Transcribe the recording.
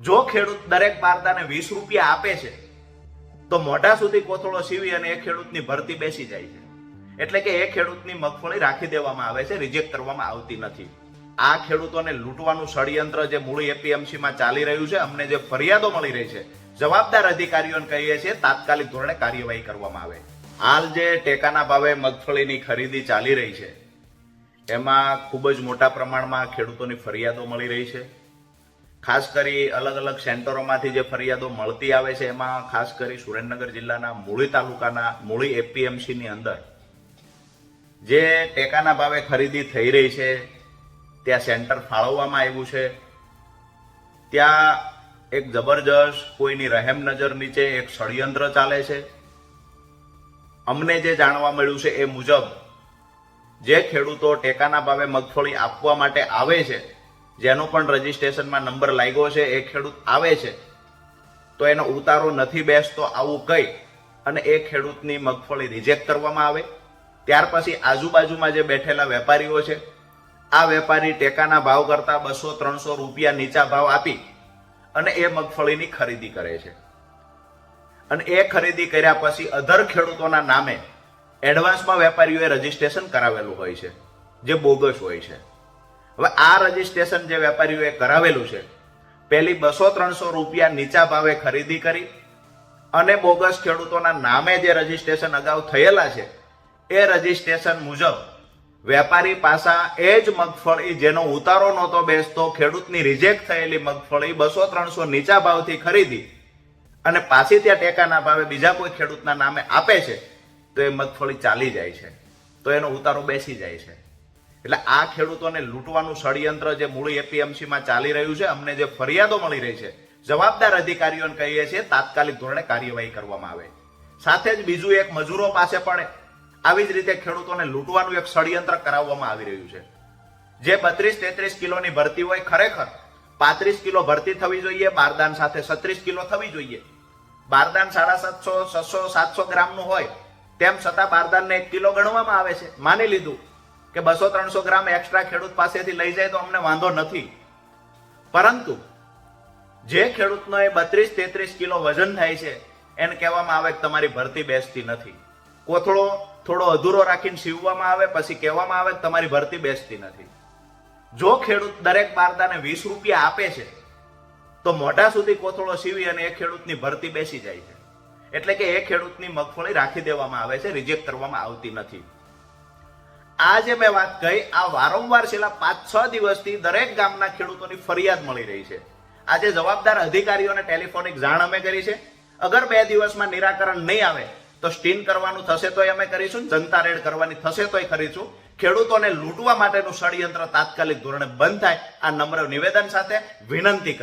જો ખેડૂત દરેક બારદાને વીસ રૂપિયા આપે છે, તો મોઢા સુધી કોથળો સીવી અને એ ખેડૂતની ભરતી બેસી જાય છે. એટલે કે એ ખેડૂતની મગફળી રાખી દેવામાં આવે છે રિજેક્ટ કરવામાં આવતી નથી. આ ખેડૂતોને લૂંટવાનું ષડયંત્ર જે મૂળ એપીએમસીમાં ચાલી રહ્યું છે, અમને જે ફરિયાદો મળી રહી છે, જવાબદાર અધિકારીઓને કહીએ છીએ, તાત્કાલિક ધોરણે કાર્યવાહી કરવામાં આવે. હાલ જે ટેકાના ભાવે મગફળીની ખરીદી ચાલી રહી છે, એમાં ખૂબ જ મોટા પ્રમાણમાં ખેડૂતોની ફરિયાદો મળી રહી છે. ખાસ કરી અલગ અલગ સેન્ટરોમાંથી જે ફરિયાદો મળતી આવે છે, એમાં ખાસ કરી સુરેન્દ્રનગર જિલ્લાના મૂળી તાલુકાના, મૂળી એપીએમસી ની અંદર જે ટેકાના ભાવે ખરીદી થઈ રહી છે, ત્યાં સેન્ટર ફાળવવામાં આવ્યું છે. ત્યાં એક જબરજસ્ત કોઈની રહેમ નજર નીચે એક ષડયંત્ર ચાલે છે. અમને જે જાણવા મળ્યું છે એ મુજબ જે ખેડૂતો ટેકાના ભાવે મગફળી આપવા માટે આવે છે જેનો પણ રજીસ્ટ્રેશનમાં નંબર લાગ્યો છે, એ ખેડૂત આવે છે, તો એનો ઉતારો નથી બેસતો, આવું કહી અને એ ખેડૂતની મગફળી રિજેક્ટ કરવામાં આવે. ત્યાર પછી આજુબાજુમાં જે બેઠેલા વેપારીઓ છે, આ વેપારી ટેકાના ભાવ કરતા બસો, ત્રણસો રૂપિયા નીચા ભાવ આપી અને એ મગફળીની ખરીદી કરે છે. અને એ ખરીદી કર્યા પછી અધર ખેડૂતોના નામે એડવાન્સમાં વેપારીઓએ રજીસ્ટ્રેશન કરાવેલું હોય છે, જે બોગસ હોય છે. હવે આ રજીસ્ટ્રેશન જે વેપારીઓએ કરાવેલું છે, પહેલી બસો ત્રણસો રૂપિયા નીચા ભાવે ખરીદી કરી અને બોગસ ખેડૂતોના નામે જે રજીસ્ટ્રેશન અગાઉ થયેલા છે, એ રજીસ્ટ્રેશન મુજબ વેપારી પાસા એ જ મગફળી જેનો ઉતારો નહોતો બેસતો, ખેડૂતની રિજેક્ટ થયેલી મગફળી બસો ત્રણસો નીચા ભાવથી ખરીદી અને પાછી ત્યાં ટેકાના ભાવે બીજા કોઈ ખેડૂતના નામે આપે છે, તો એ મગફળી ચાલી જાય છે, તો એનો ઉતારો બેસી જાય છે. એટલે આ ખેડૂતોને લૂંટવાનું ષડયંત્ર જે મૂળી એપીએમસીમાં ચાલી રહ્યું છે, અમને જે ફરિયાદો મળી રહી છે, જવાબદાર અધિકારીઓને કહીએ છીએ, તાત્કાલિક ધોરણે કાર્યવાહી કરવામાં આવે. સાથે જ બીજું એક મજૂરો પાસે પણ આવી જ રીતે ખેડૂતોને લૂંટવાનું એક ષડયંત્ર કરાવવામાં આવી રહ્યું છે. જે બત્રીસ તેત્રીસ કિલોની ભરતી હોય ખરેખર, પાંત્રીસ કિલો ભરતી થવી જોઈએ, બારદાન સાથે છત્રીસ કિલો થવી જોઈએ. બારદાન સાડા સાતસો, છસો, સાતસો ગ્રામનું હોય, તેમ છતાં બારદાનને એક કિલો ગણવામાં આવે છે. માની લીધું કે બસો ત્રણસો ગ્રામ એક્સ્ટ્રા ખેડૂત પાસેથી લઈ જાય તો અમને વાંધો નથી. પરંતુ જે ખેડૂતનો એ બત્રીસ તેત્રીસ કિલો વજન થાય છે, એને કહેવામાં આવે કે તમારી ભરતી બેસતી નથી. કોથળો થોડો અધૂરો રાખીને સીવવામાં આવે, પછી કહેવામાં આવે કે તમારી ભરતી બેસતી નથી. જો ખેડૂત દરેક બારદાને વીસ રૂપિયા આપે છે, તો મોઢા સુધી કોથળો સીવી અને એ ખેડૂતની ભરતી બેસી જાય છે. એટલે કે એ ખેડૂતની મગફળી રાખી દેવામાં આવે છે રિજેક્ટ કરવામાં આવતી નથી. આ જે મેં વાત કહી, આ વારંવાર છેલ્લા પાંચ છ દિવસથી દરેક ગામના ખેડૂતોની ફરિયાદ મળી રહી છે. આજે જવાબદાર અધિકારીઓને ટેલિફોનિક જાણ અમે કરી છે. અગર બે દિવસમાં નિરાકરણ નહીં આવે, તો સ્ટીન કરવાનું થશે તોય અમે કરીશું, જનતા રેડ કરવાની થશે તોય કરીશું. ખેડૂતોને લૂંટવા માટેનું ષડયંત્ર તાત્કાલિક ધોરણે બંધ થાય, આ નમ્ર નિવેદન સાથે વિનંતી કરી.